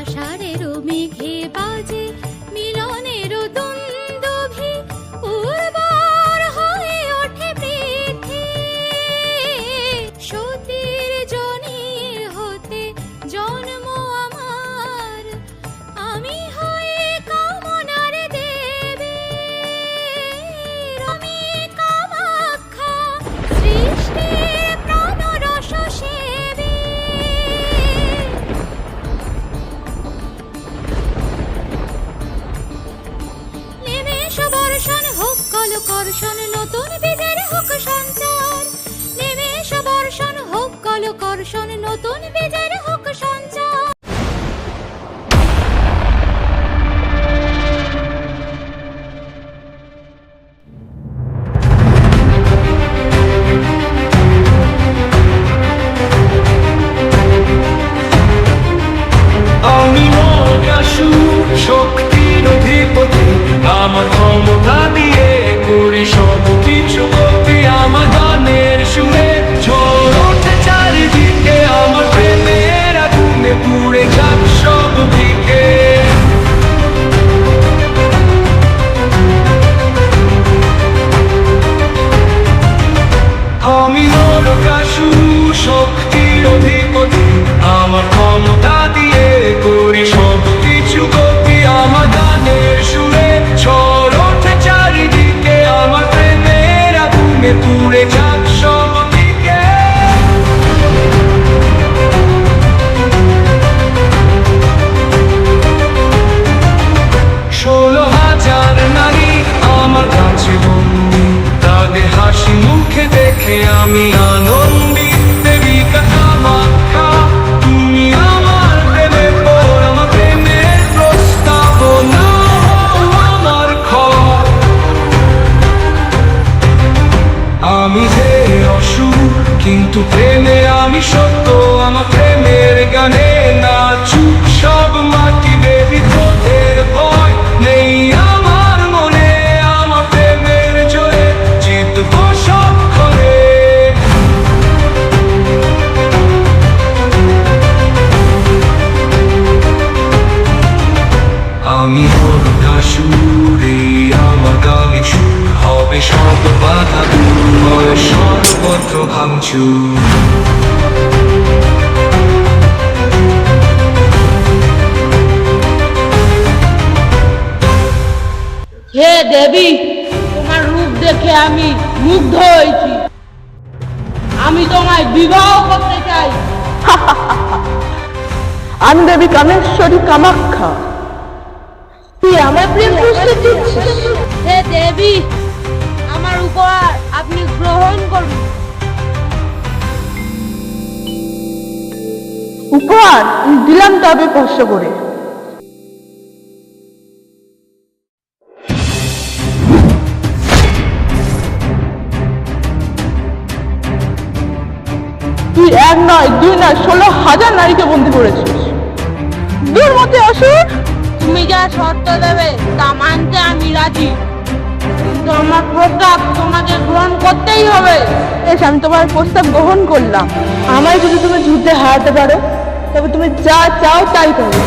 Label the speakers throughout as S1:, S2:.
S1: আষাঢ়ের মেঘে বাজে কল কর্ষণ নতুন বীজের হোক সঞ্চার। নিমেষ বর্ষণ হোক কল কর্ষণ নতুন
S2: আমি আনন্দিত তুমি আমি যে অসুর কিন্তু প্রেমে আমি সত্য আমার প্রেমের গানে নাচুক সর্বত্র ভাঙচুর
S3: হে দেবী তোমার রূপ দেখে আমি মুগ্ধ হয়েছি। আমি তোমায় বিবাহ করতে চাই।
S4: আমি দেবী কামেশ্বরী কামাখ্যা। তুই আমার প্রেম বুঝতে দিচ্ছিস
S3: উপহার
S4: দিলাম তবে কষ্ট করে। তুই এক নয় দুই নয় ষোলো হাজার নারীকে বন্দি করেছিস। দূর মতে অসুর
S3: তুমি যা শর্ত দেবে তা মানতে আমি রাজি। কিন্তু আমার প্রস্তাব তোমাকে গ্রহণ করতেই হবে।
S4: বেশ আমি তোমার প্রস্তাব গ্রহণ করলাম। আমায় যদি তুমি যুদ্ধে হারাতে পারো তবে তুমি যা চাও তাই করো।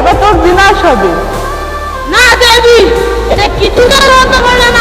S4: এবার তোর বিনাশ হবে।
S3: না দেবী এটা কিছুতেই হতে পারে না